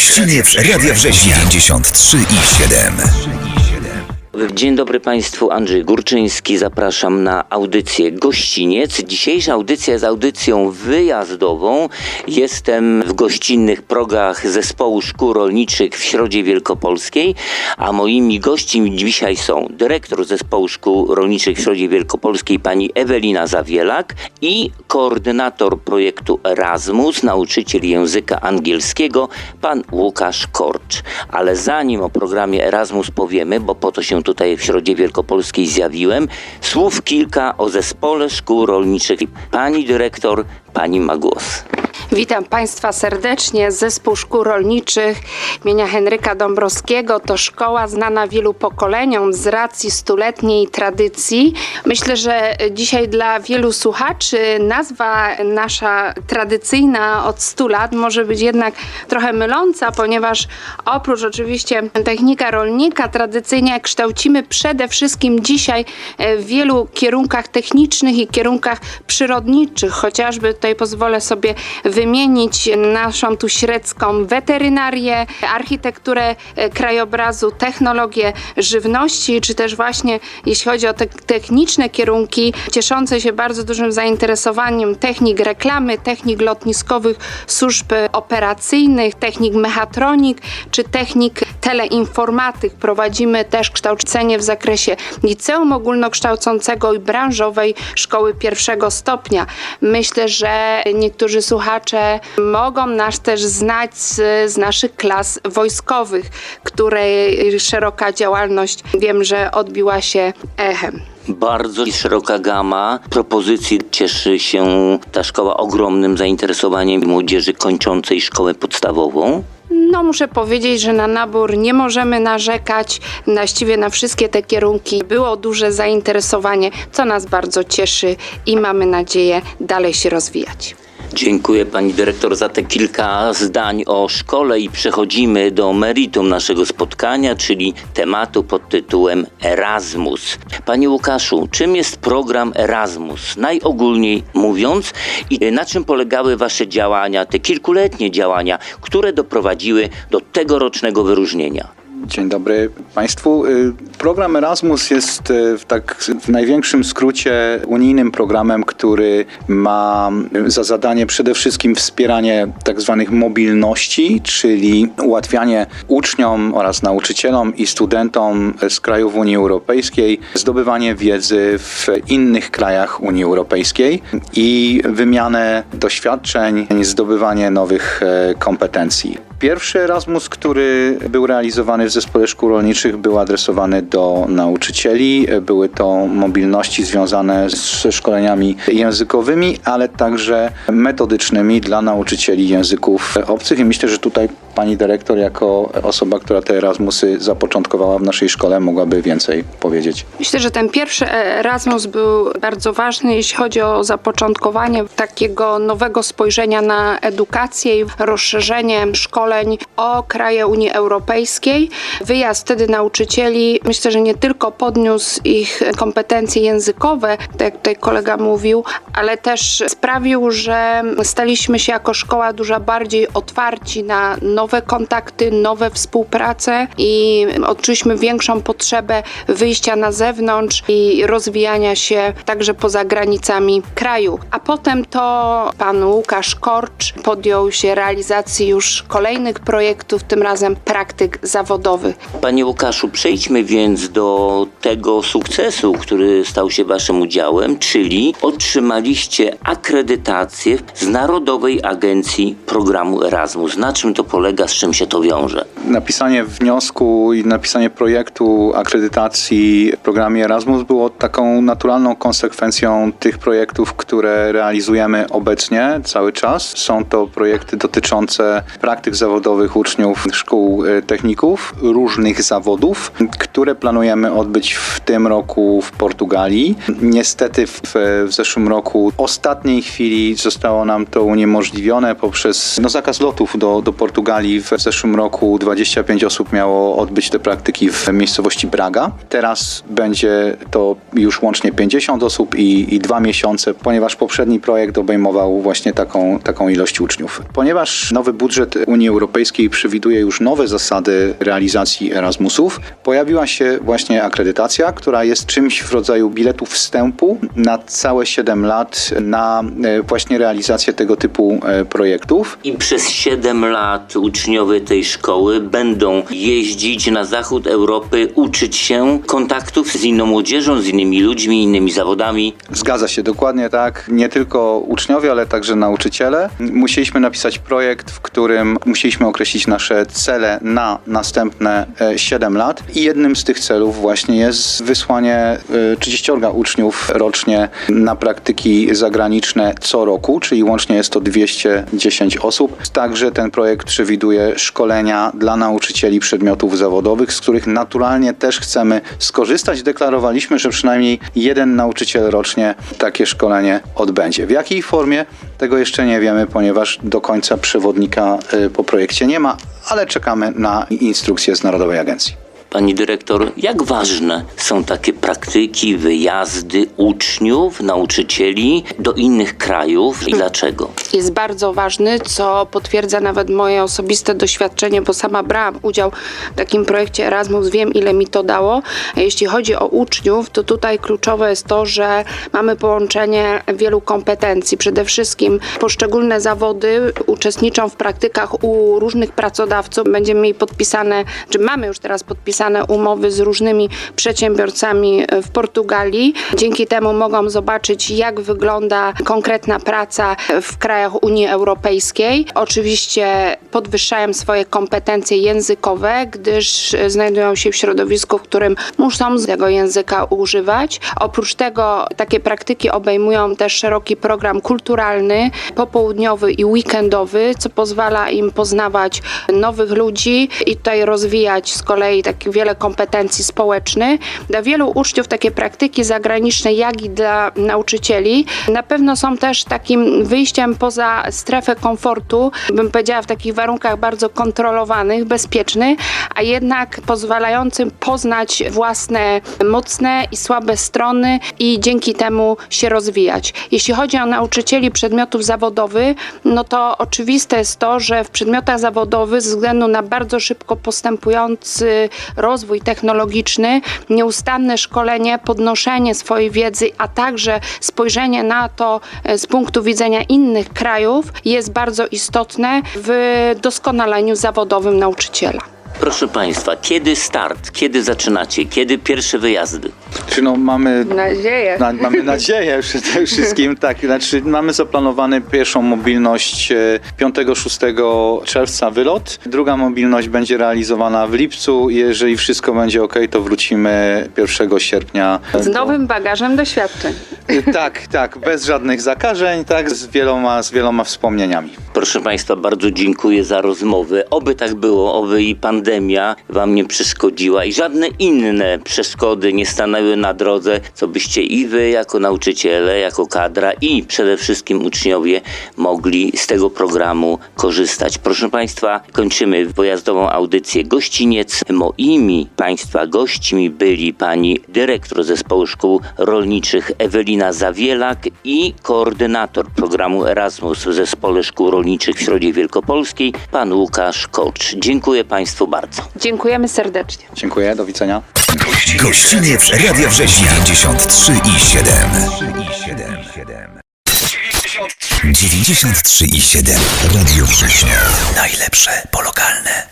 Gościniec Radia Września 93 i 7. Dzień dobry Państwu, Andrzej Górczyński. Zapraszam na audycję Gościniec. Dzisiejsza audycja jest audycją wyjazdową. Jestem w gościnnych progach Zespołu Szkół Rolniczych w Środzie Wielkopolskiej, a moimi gośćmi dzisiaj są dyrektor Zespołu Szkół Rolniczych w Środzie Wielkopolskiej pani Ewelina Zawielak i koordynator projektu Erasmus, nauczyciel języka angielskiego, pan Łukasz Korcz. Ale zanim o programie Erasmus powiemy, bo po to się tutaj w Środzie Wielkopolskiej zjawiłem, słów kilka o Zespole Szkół Rolniczych. Pani dyrektor, pani ma głos. Witam Państwa serdecznie. Zespół Szkół Rolniczych imienia Henryka Dąbrowskiego to szkoła znana wielu pokoleniom z racji stuletniej tradycji. Myślę, że dzisiaj dla wielu słuchaczy nazwa nasza tradycyjna od 100 lat może być jednak trochę myląca, ponieważ oprócz oczywiście technika rolnika tradycyjnie kształcimy przede wszystkim dzisiaj w wielu kierunkach technicznych i kierunkach przyrodniczych. Chociażby tutaj pozwolę sobie wymienić naszą tu średzką weterynarię, architekturę e, krajobrazu, technologię żywności, czy też właśnie jeśli chodzi o te techniczne kierunki, cieszące się bardzo dużym zainteresowaniem technik reklamy, technik lotniskowych, służb operacyjnych, technik mechatronik, czy technik teleinformatyk. Prowadzimy też kształcenie w zakresie liceum ogólnokształcącego i branżowej szkoły pierwszego stopnia. Myślę, że niektórzy słuchacze mogą nas też znać z, z naszych klas wojskowych, której szeroka działalność wiem, że odbiła się echem. Bardzo szeroka gama propozycji. Cieszy się ta szkoła ogromnym zainteresowaniem młodzieży kończącej szkołę podstawową. No, muszę powiedzieć, że na nabór nie możemy narzekać. Właściwie na wszystkie te kierunki było duże zainteresowanie, co nas bardzo cieszy i mamy nadzieję dalej się rozwijać. Dziękuję pani dyrektor za te kilka zdań o szkole i przechodzimy do meritum naszego spotkania, czyli tematu pod tytułem Erasmus. Panie Łukaszu, czym jest program Erasmus? Najogólniej mówiąc i na czym polegały wasze działania, te kilkuletnie działania, które doprowadziły do tegorocznego wyróżnienia? Dzień dobry Państwu. Y, Program Erasmus jest y, w tak w największym skrócie unijnym programem, który ma za zadanie przede wszystkim wspieranie tak zwanych mobilności, czyli ułatwianie uczniom oraz nauczycielom i studentom z krajów Unii Europejskiej zdobywanie wiedzy w innych krajach Unii Europejskiej i wymianę doświadczeń, zdobywanie nowych e, kompetencji. Pierwszy Erasmus, który był realizowany w Zespole Szkół Rolniczych, był adresowany do nauczycieli. Były to mobilności związane ze szkoleniami językowymi, ale także metodycznymi dla nauczycieli języków obcych. I myślę, że tutaj pani dyrektor, jako osoba, która te Erasmusy zapoczątkowała w naszej szkole, mogłaby więcej powiedzieć. Myślę, że ten pierwszy Erasmus był bardzo ważny, jeśli chodzi o zapoczątkowanie takiego nowego spojrzenia na edukację i rozszerzenie szkoleń o kraje Unii Europejskiej. Wyjazd wtedy nauczycieli, myślę, że nie tylko podniósł ich kompetencje językowe, tak jak tutaj kolega mówił, ale też sprawił, że staliśmy się jako szkoła dużo bardziej otwarci na nowe kontakty, nowe współprace i odczuliśmy większą potrzebę wyjścia na zewnątrz i rozwijania się także poza granicami kraju. A potem to pan Łukasz Korcz podjął się realizacji już kolejnych projektów, tym razem praktyk zawodowych. Panie Łukaszu, przejdźmy więc do tego sukcesu, który stał się waszym udziałem, czyli otrzymaliście akredytację z Narodowej Agencji Programu Erasmus. Na czym to polega, z czym się to wiąże? Napisanie wniosku i napisanie projektu akredytacji w programie Erasmus było taką naturalną konsekwencją tych projektów, które realizujemy obecnie cały czas. Są to projekty dotyczące praktyk zawodowych uczniów szkół e, techników różnych zawodów, które planujemy odbyć w tym roku w Portugalii. Niestety w, w zeszłym roku, ostatniej chwili zostało nam to uniemożliwione poprzez no, zakaz lotów do, do Portugalii. W zeszłym roku 25 osób miało odbyć te praktyki w miejscowości Braga. Teraz będzie to już łącznie 50 osób i, i dwa miesiące, ponieważ poprzedni projekt obejmował właśnie taką, taką ilość uczniów. Ponieważ nowy budżet Unii Europejskiej przewiduje już nowe zasady realizacji Erasmusów, pojawiła się właśnie akredytacja, która jest czymś w rodzaju biletu wstępu na całe 7 lat na e, właśnie realizację tego typu e, projektów. I przez 7 lat uczniowie tej szkoły będą jeździć na zachód Europy, uczyć się kontaktów z inną młodzieżą, z innymi ludźmi, innymi zawodami. Zgadza się, dokładnie tak. Nie tylko uczniowie, ale także nauczyciele. Musieliśmy napisać projekt, w którym musieliśmy określić nasze cele na następne e, 7 lat i jednym z tych celów właśnie jest wysłanie e, 30 uczniów rocznie na praktyki zagraniczne co roku, czyli łącznie jest to 210 osób. Także ten projekt przewiduje szkolenia dla nauczycieli przedmiotów zawodowych, z których naturalnie też chcemy skorzystać. Deklarowaliśmy, że przynajmniej jeden nauczyciel rocznie takie szkolenie odbędzie. W jakiej formie? Tego jeszcze nie wiemy, ponieważ do końca przewodnika y, po projekcie nie ma, ale czekamy na instrukcję z Narodowej Agencji. Pani dyrektor, jak ważne są takie praktyki, wyjazdy uczniów, nauczycieli do innych krajów i dlaczego? Jest bardzo ważny, co potwierdza nawet moje osobiste doświadczenie, bo sama brałam udział w takim projekcie Erasmus, wiem ile mi to dało. Jeśli chodzi o uczniów, to tutaj kluczowe jest to, że mamy połączenie wielu kompetencji. Przede wszystkim poszczególne zawody uczestniczą w praktykach u różnych pracodawców. Będziemy mieli podpisane, czy mamy już teraz podpisane umowy z różnymi przedsiębiorcami w Portugalii. Dzięki temu mogą zobaczyć, jak wygląda konkretna praca w krajach Unii Europejskiej. Oczywiście podwyższają swoje kompetencje językowe, gdyż znajdują się w środowisku, w którym muszą tego języka używać. Oprócz tego takie praktyki obejmują też szeroki program kulturalny, popołudniowy i weekendowy, co pozwala im poznawać nowych ludzi i tutaj rozwijać z kolei tak wiele kompetencji społecznych. Dla wielu uczniów takie praktyki zagraniczne, jak i dla nauczycieli, na pewno są też takim wyjściem poza strefę komfortu, bym powiedziała w takich warunkach bardzo kontrolowanych, bezpiecznych, a jednak pozwalającym poznać własne mocne i słabe strony i dzięki temu się rozwijać. Jeśli chodzi o nauczycieli przedmiotów zawodowych, no to oczywiste jest to, że w przedmiotach zawodowych ze względu na bardzo szybko postępujący rozwój technologiczny, nieustanne szkolenie, podnoszenie swojej wiedzy, a także spojrzenie na to z punktu widzenia innych krajów jest bardzo istotne w doskonaleniu zawodowym nauczyciela. Proszę Państwa, kiedy start? Kiedy zaczynacie? Kiedy pierwsze wyjazdy? Czy no mamy Nadzieję. Na, mamy nadzieję przede wszystkim, tak. Znaczy, mamy zaplanowany pierwszą mobilność e, 5-6 czerwca wylot. Druga mobilność będzie realizowana w lipcu. Jeżeli wszystko będzie ok, to wrócimy 1 sierpnia. Z nowym bagażem doświadczeń. E, Tak, tak, bez żadnych zakażeń, tak, z wieloma, z wieloma wspomnieniami. Proszę Państwa, bardzo dziękuję za rozmowę. Oby tak było, oby i pandemia Wam nie przeszkodziła i żadne inne przeszkody nie stanęły na drodze, co byście i Wy jako nauczyciele, jako kadra i przede wszystkim uczniowie mogli z tego programu korzystać. Proszę Państwa, kończymy pojazdową audycję Gościniec. Moimi Państwa gośćmi byli pani dyrektor Zespołu Szkół Rolniczych Ewelina Zawielak i koordynator programu Erasmus w Zespole Szkół Rolniczych w Środzie Wielkopolskiej, pan Łukasz Kocz. Dziękuję Państwu bardzo. Dziękujemy serdecznie. Dziękuję, do widzenia. Gościniec Radia Września 93 i 7. 93 i 7. Radio Września. Najlepsze po lokalne.